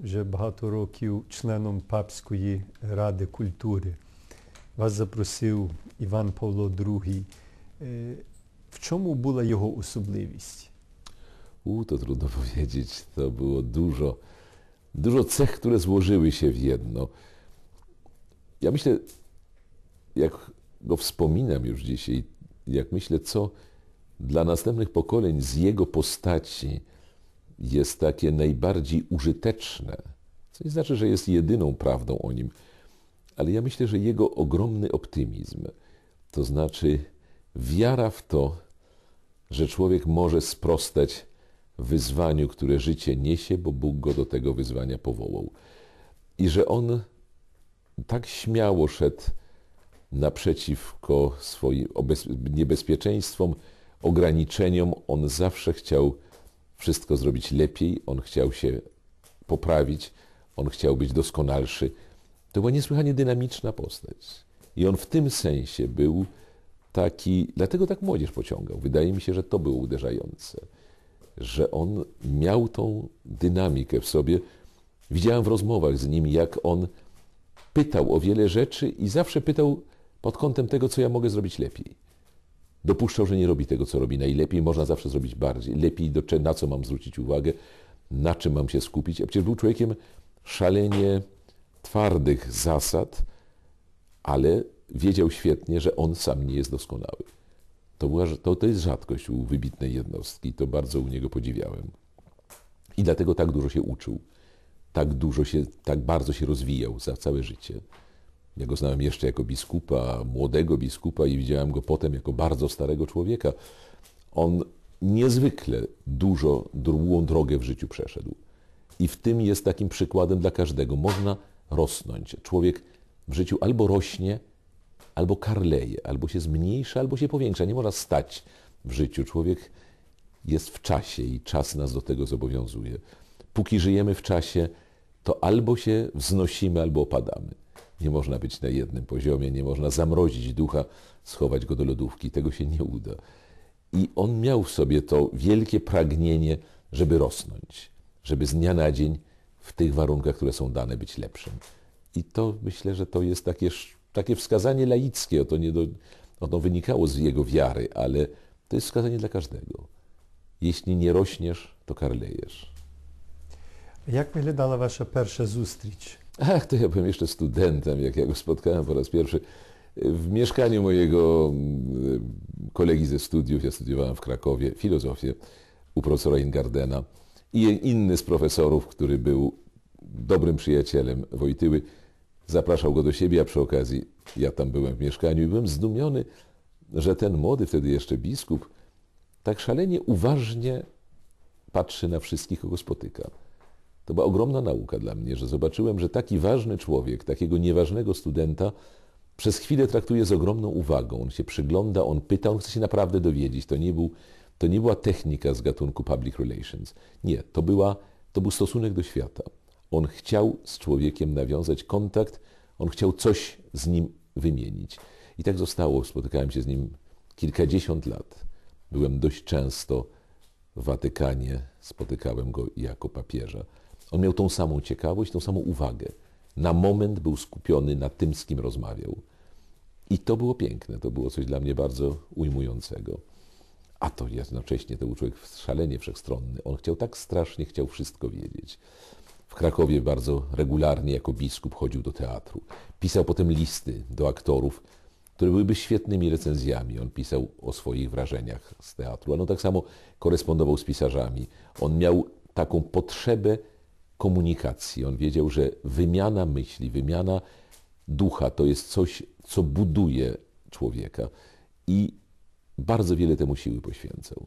вже багато років членом Папської ради культури. Вас запросив Іван Павло II. Е, В чому була його особливість? U, to trudno powiedzieć. To było dużo, dużo cech, które złożyły się w jedno. Ja myślę, jak go wspominam już dzisiaj, jak myślę, co dla następnych pokoleń z jego postaci jest takie najbardziej użyteczne, co nie znaczy, że jest jedyną prawdą o nim, ale ja myślę, że jego ogromny optymizm, to znaczy wiara w to, że człowiek może sprostać wyzwaniu, które życie niesie, bo Bóg go do tego wyzwania powołał. I że on tak śmiało szedł naprzeciwko swoim niebezpieczeństwom, ograniczeniom. On zawsze chciał wszystko zrobić lepiej, on chciał się poprawić, on chciał być doskonalszy. To była niesłychanie dynamiczna postać. I on w tym sensie był taki, dlatego tak młodzież pociągał. Wydaje mi się, że to było uderzające, że on miał tą dynamikę w sobie. Widziałem w rozmowach z nim, jak on pytał o wiele rzeczy i zawsze pytał pod kątem tego, co ja mogę zrobić lepiej. Dopuszczał, że nie robi tego, co robi najlepiej, można zawsze zrobić bardziej. Lepiej, do, na co mam zwrócić uwagę, na czym mam się skupić. A przecież był człowiekiem szalenie twardych zasad, ale wiedział świetnie, że on sam nie jest doskonały. To, była, to, to jest rzadkość u wybitnej jednostki. To bardzo u niego podziwiałem. I dlatego tak dużo się uczył. Tak dużo się, tak bardzo się rozwijał za całe życie. Ja go znałem jeszcze jako biskupa, młodego biskupa i widziałem go potem jako bardzo starego człowieka. On niezwykle dużo, długą drogę w życiu przeszedł. I w tym jest takim przykładem dla każdego. Można rosnąć. Człowiek w życiu albo rośnie, albo karleje, albo się zmniejsza, albo się powiększa. Nie można stać w życiu. Człowiek jest w czasie i czas nas do tego zobowiązuje. Póki żyjemy w czasie, to albo się wznosimy, albo opadamy. Nie można być na jednym poziomie, nie można zamrozić ducha, schować go do lodówki. Tego się nie uda. I on miał w sobie to wielkie pragnienie, żeby rosnąć, żeby z dnia na dzień w tych warunkach, które są dane, być lepszym. I to myślę, że to jest takie, takie wskazanie laickie. To nie do, ono wynikało z jego wiary, ale to jest wskazanie dla każdego. Jeśli nie rośniesz, to karlejesz. Jak wyglądała wasza pierwsza zustrzyć? Ach, to ja byłem jeszcze studentem, jak ja go spotkałem po raz pierwszy w mieszkaniu mojego mm, kolegi ze studiów. Ja studiowałem w Krakowie filozofię u profesora Ingardena i inny z profesorów, który był dobrym przyjacielem Wojtyły, zapraszał go do siebie, a przy okazji ja tam byłem w mieszkaniu i byłem zdumiony, że ten młody, wtedy jeszcze biskup, tak szalenie uważnie patrzy na wszystkich, kogo spotyka. To była ogromna nauka dla mnie, że zobaczyłem, że taki ważny człowiek, takiego nieważnego studenta, przez chwilę traktuje z ogromną uwagą. On się przygląda, on pyta, on chce się naprawdę dowiedzieć. To nie, był, to nie była technika z gatunku public relations. Nie, to, była, to był stosunek do świata. On chciał z człowiekiem nawiązać kontakt, on chciał coś z nim wymienić. I tak zostało. Spotykałem się z nim kilkadziesiąt lat. Byłem dość często w Watykanie, spotykałem go jako papieża. On miał tą samą ciekawość, tą samą uwagę. Na moment był skupiony na tym, z kim rozmawiał. I to było piękne, to było coś dla mnie bardzo ujmującego. A to jednocześnie to był człowiek szalenie wszechstronny. On chciał tak strasznie, chciał wszystko wiedzieć. W Krakowie bardzo regularnie jako biskup chodził do teatru. Pisał potem listy do aktorów, które byłyby świetnymi recenzjami. On pisał o swoich wrażeniach z teatru, on tak samo korespondował z pisarzami. On miał taką potrzebę komunikacji. On wiedział, że wymiana myśli, wymiana ducha to jest coś, co buduje człowieka i bardzo wiele temu siły poświęcał.